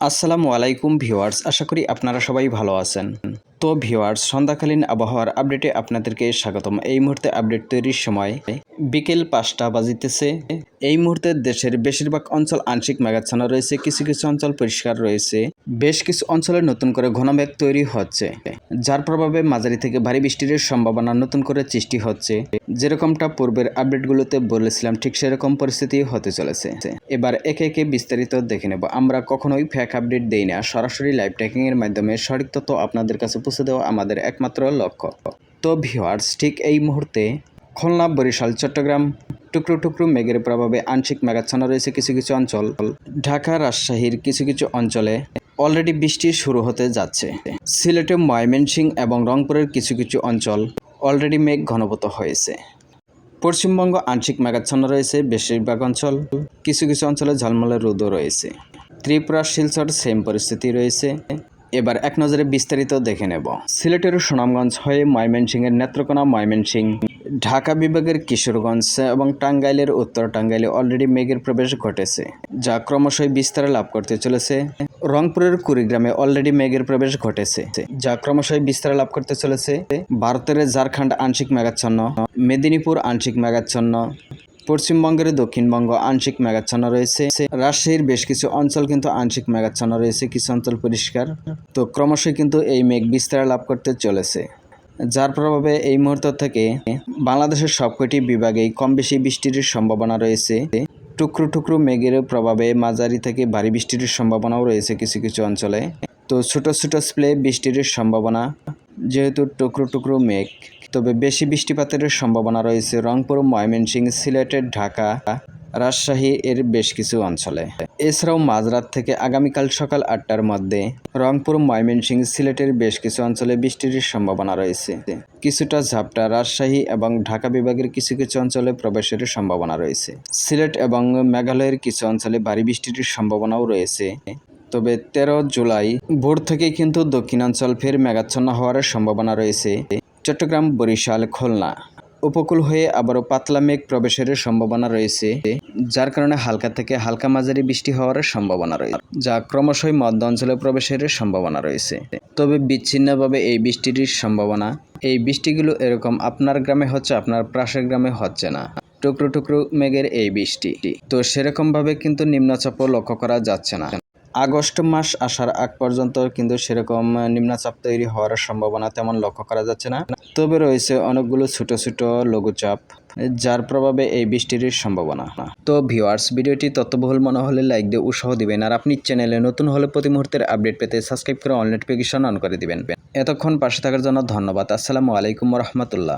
আসসালামু আলাইকুম ভিওয়ার্স আশা করি আপনারা সবাই ভালো আছেন। তো ভিওয়ার্স সন্ধ্যাকালীন আবহাওয়ার আপডেটে আপনাদেরকে স্বাগতম। এই মুহূর্তে আপডেট তৈরির সময় বিকেল পাঁচটা বাজিতেছে। এই মুহূর্তে দেশের বেশিরভাগ অঞ্চল আংশিক মেঘাচ্ছন্ন রয়েছে, কিছু কিছু অঞ্চল পরিষ্কার রয়েছে। বেশ কিছু অঞ্চলে নতুন করে ঘন মেঘ তৈরি হচ্ছে, যার প্রভাবে মাঝারি থেকে ভারী বৃষ্টির সম্ভাবনা নতুন করে সৃষ্টি হচ্ছে। যেরকমটা পূর্বের আপডেটগুলোতে বলেছিলাম, ঠিক সেরকম পরিস্থিতি হতে চলেছে। এবার একে একে বিস্তারিত দেখে নেব। আমরা কখনোই ফ্যাক আপডেট দেই না। সরাসরি লাইভ ট্র্যাকিং এর মাধ্যমে সঠিক তথ্য আপনাদের কাছে পৌঁছে দেওয়া আমাদের একমাত্র লক্ষ্য। তো ভিউয়ার্স ঠিক এই মুহূর্তে খুলনা, বরিশাল, চট্টগ্রাম। টুকরো টুকরো মেঘের প্রভাবে আংশিক মেঘাচ্ছন্ন রয়েছে কিছু কিছু অঞ্চল। ঢাকা, রাজশাহীর কিছু কিছু অঞ্চলে অলরেডি বৃষ্টি শুরু হতে যাচ্ছে। সিলেটে ময়মনসিংহ এবং রংপুরের কিছু কিছু অঞ্চল অলরেডি মেঘ ঘনভূত হয়েছে। পশ্চিমবঙ্গ আংশিক মেঘাচ্ছন্ন রয়েছে বেশিরভাগ অঞ্চল। কিছু কিছু অঞ্চলে ঝলমলে রোদও রয়েছে। ত্রিপুরা, শিলচর, সেম পরিস্থিতি রয়েছে। এবার এক নজরে বিস্তারিত দেখে নেব। সিলেটের সুনামগঞ্জ হয়ে ময়মনসিংহের নেত্রকোনা ময়মনসিংহ, ঢাকা বিভাগের কিশোরগঞ্জ এবং টাঙ্গাইলের উত্তর টাঙ্গাইলে অলরেডি মেঘের প্রবেশ ঘটেছে, যা ক্রমশই বিস্তার লাভ করতে চলেছে। রংপুরের কুড়িগ্রামে অলরেডি মেঘের প্রবেশ ঘটেছে, যা ক্রমশই বিস্তার লাভ করতে চলেছে। ভারতের ঝাড়খণ্ড আংশিক মেঘাচ্ছন্ন, মেদিনীপুর আংশিক মেঘাচ্ছন্ন পশ্চিমবঙ্গের দক্ষিণবঙ্গ আংশিক মেঘাচ্ছন্ন রয়েছে। রাজশাহীর বেশ কিছু অঞ্চল কিন্তু আংশিক মেঘাচ্ছন্ন রয়েছে। কিছু অঞ্চল পরিষ্কার। তো ক্রমশই কিন্তু এই মেঘ বিস্তার লাভ করতে চলেছে। যার প্রভাবে এই মুহূর্ত থেকে বাংলাদেশের সবকটি বিভাগেই কম বেশি বৃষ্টির সম্ভাবনা রয়েছে। টুকরো টুকরো মেঘের প্রভাবে মাঝারি থেকে ভারী বৃষ্টির সম্ভাবনাও রয়েছে কিছু কিছু অঞ্চলে। তো ছোট ছোট স্প্লে বৃষ্টির সম্ভাবনা, যেহেতু টুকরো টুকরো মেঘ। তবে বেশি বৃষ্টিপাতের সম্ভাবনা রয়েছে রংপুর, ময়মনসিংহ, সিলেটের ঢাকা, রাজশাহী এর বেশ কিছু অঞ্চলে। এছাড়াও মাঝরাত থেকে আগামীকাল সকাল আটটার মধ্যে রংপুর, ময়মনসিংহ, সিলেটের বেশ কিছু অঞ্চলে বৃষ্টির সম্ভাবনা রয়েছে। কিছুটা ঝাপটা রাজশাহী এবং ঢাকা বিভাগের কিছু কিছু অঞ্চলে প্রবেশের সম্ভাবনা রয়েছে। সিলেট এবং মেঘালয়ের কিছু অঞ্চলে ভারী বৃষ্টির সম্ভাবনাও রয়েছে। তবে তেরো জুলাই ভোর থেকে কিন্তু দক্ষিণাঞ্চল ফের মেঘাচ্ছন্ন হওয়ার সম্ভাবনা রয়েছে। চট্টগ্রাম, বরিশাল, খুলনা। উপকূল হয়ে আবারও পাতলা মেঘ প্রবেশের সম্ভাবনা রয়েছে, যার কারণে হালকা থেকে হালকা মাঝারি বৃষ্টি হওয়ার সম্ভাবনা রয়েছে, যা ক্রমশই মধ্য অঞ্চলে প্রবেশের সম্ভাবনা রয়েছে। তবে বিচ্ছিন্নভাবে এই বৃষ্টির সম্ভাবনা, এই বৃষ্টিগুলো এরকম আপনার গ্রামে হচ্ছে, আপনার পাশের গ্রামে হচ্ছে না। টুকরো টুকরো মেঘের এই বৃষ্টি, তো সেরকমভাবে কিন্তু নিম্নচাপও লক্ষ্য করা যাচ্ছে না। আগস্ট মাস আসার আগ পর্যন্ত কিন্তু সেরকম নিম্নচাপ তৈরি হওয়ার সম্ভাবনা তেমন লক্ষ্য করা যাচ্ছে না। তবে রয়েছে অনেকগুলো ছোট ছোট লঘুচাপ, যার প্রভাবে এই বৃষ্টির সম্ভাবনা। তো ভিউয়ার্স ভিডিওটি তথ্যবহুল মনে হলে লাইক দিয়ে উৎসাহ দিবেন, আর আপনি চ্যানেলে নতুন হলে প্রতি মুহূর্তের আপডেট পেতে সাবস্ক্রাইব করে অন নোটিফিকেশন অন করে দিবেন। এতক্ষণ পাশে থাকার জন্য ধন্যবাদ। আসসালামু আলাইকুম রহমতুল্লাহ।